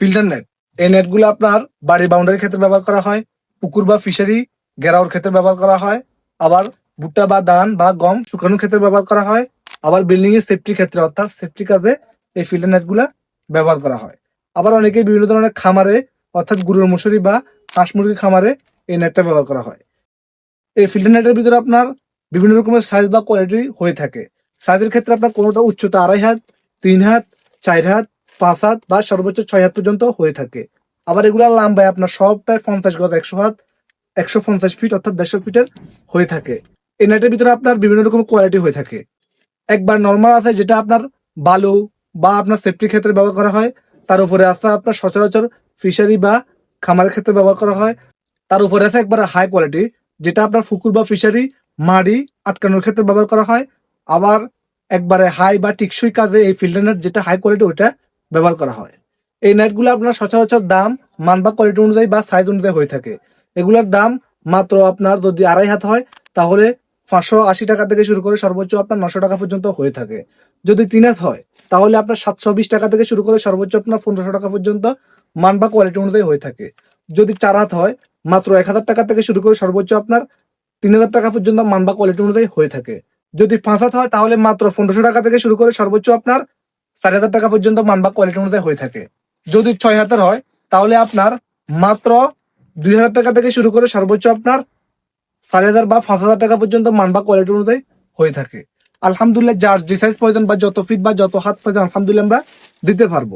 Filter net. এই নেটগুলো আপনার বাড়ির বাউন্ডারির ক্ষেত্রে ব্যবহার করা হয়, পুকুর বা ফিশারি ঘেরাওর ক্ষেত্রে ব্যবহার করা হয়, আবার ভুট্টা বা ধান বা গম শুকানোর ক্ষেত্রে ব্যবহার করা হয়, আবার বিল্ডিং এর সেফটির ক্ষেত্রে, অর্থাৎ সেফটি কাজে এই ফিল্টার নেটগুলা ব্যবহার করা হয়। আবার অনেকে বিভিন্ন ধরনের খামারে, অর্থাৎ গরুর মশুরি বা হাঁস মুরগির খামারে এই নেটটা ব্যবহার করা হয়। এই ফিল্টার নেটের ভিতরে আপনার বিভিন্ন রকমের সাইজ বা কোয়ালিটি হয়ে থাকে। সাইজের ক্ষেত্রে আপনার কোনোটা উচ্চতা আড়াই হাত, তিন হাত, চার হাত পাঁচ হাত বা সর্বোচ্চ ছয় হাত পর্যন্ত হয়ে থাকে। আবার এগুলা লম্বায় আপনার সবটাই পঞ্চাশ গজ, একশো হাত, একশো পঞ্চাশ ফিট অর্থাৎ দেড়শো ফিটের হয়ে থাকে। এই নেটের ভিতরে আপনার বিভিন্ন রকম কোয়ালিটি হয়ে থাকে। একবার নর্মাল আছে যেটা আপনার বালু বা আপনার সেফটির ক্ষেত্রে ব্যবহার করা হয়, তার উপরে আছে আপনার সচরাচর ফিশারি বা খামারের ক্ষেত্রে ব্যবহার করা হয়। তার উপরে আছে একবার হাই কোয়ালিটি যেটা আপনার পুকুর বা ফিশারি মাড়ি আটকানোর ক্ষেত্রে ব্যবহার করা হয়। আবার একবারে হাই বা টিকসই কাজে এই ফিল্টার নেট যেটা হাই কোয়ালিটি ওইটা ব্যবহার করা হয়। এই নেটগুলো আপনার সচরাচর দাম, মান বা কোয়ালিটি অনুযায়ী বা সাইজ অনুযায়ী হয়ে থাকে। এগুলোর দাম মাত্র আপনার যদি আড়াই হাত হয়, তাহলে পাঁচশো আশি টাকা থেকে শুরু করে সর্বোচ্চ আপনার নশো টাকা পর্যন্ত হয়ে থাকে। যদি তিন হাত হয়, তাহলে আপনার সাতশো বিশ টাকা থেকে শুরু করে সর্বোচ্চ আপনার পনেরোশো টাকা পর্যন্ত মান বা কোয়ালিটি অনুযায়ী হয়ে থাকে। যদি চার হাত হয়, মাত্র এক হাজার টাকা থেকে শুরু করে সর্বোচ্চ আপনার তিন হাজার টাকা পর্যন্ত মান বা কোয়ালিটি অনুযায়ী হয়ে থাকে। যদি পাঁচ হাত হয়, তাহলে মাত্র পনেরোশো টাকা থেকে শুরু করে সর্বোচ্চ আপনার চার হাজার টাকা পর্যন্ত মান বা কোয়ালিটি অনুযায়ী হয়ে থাকে। যদি ছয় হাতের হয়, তাহলে আপনার মাত্র দুই হাজার টাকা থেকে শুরু করে সর্বোচ্চ আপনার চার হাজার বা পাঁচ হাজার টাকা পর্যন্ত মান বা কোয়ালিটি অনুযায়ী হয়ে থাকে। আলহামদুলিল্লাহ, যার যে সাইজ প্রয়োজন বা যত ফিট বা যত হাত প্রয়োজন, আলহামদুলিল্লাহ আমরা দিতে পারব।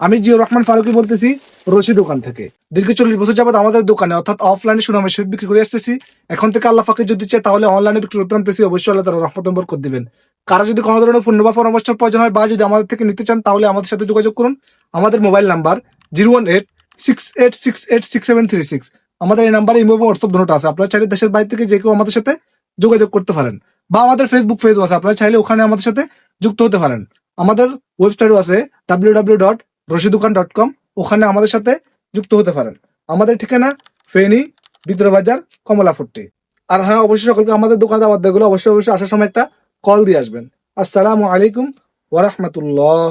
আমি জিও রহমান ফারুকি বলতেছি, রশি দোকান থেকে। দীর্ঘ চল্লিশ বছর যাবত আমাদের দোকানে, অর্থাৎ অফলাইনে সুনামের সহিত বিক্রি করে আসতেছি। এখন থেকে আল্লাহ ফাঁকে যদি চাই তাহলে অনলাইনে বিক্রি করতে আনতেছি। অবশ্যই আল্লাহ তারা রহমত নম্বর করে দিবেন। কারও যদি কোনো ধরনের পণ্য বা পরামর্শ প্রয়োজন হয় বা যদি আমাদের থেকে নিতে চান, তাহলে আমাদের সাথে যোগাযোগ করুন। আমাদের mobile number zero one eight, six eight six eight, six seven three six. আমাদের এই নাম্বারে ইমো হোয়াটসঅ্যাপ দুটো আছে। আপনারা চাইলে দেশের বাইরে থেকে যে কেউ আমাদের সাথে যোগাযোগ করতে পারেন। বা আমাদের ফেসবুক পেজও আছে। আপনারা চাইলে ওখানে আমাদের সাথে যুক্ত হতে পারেন। আমাদের ওয়েবসাইটও আছে W W dot Rashidukan dot com ওখানে আমাদের সাথে যুক্ত হতে পারেন। আমাদের ঠিকানা ফেনী বিদ্রোবাজার কমলাফুট্টি আর হ্যাঁ অবশ্যই সকলকে আমাদের দোকানে আবার দেখল অবশ্যই অবশ্যই আসার সময় একটা কল দিয়ে আসবেন। আসসালামু আলাইকুম ওরহমতুল্লাহ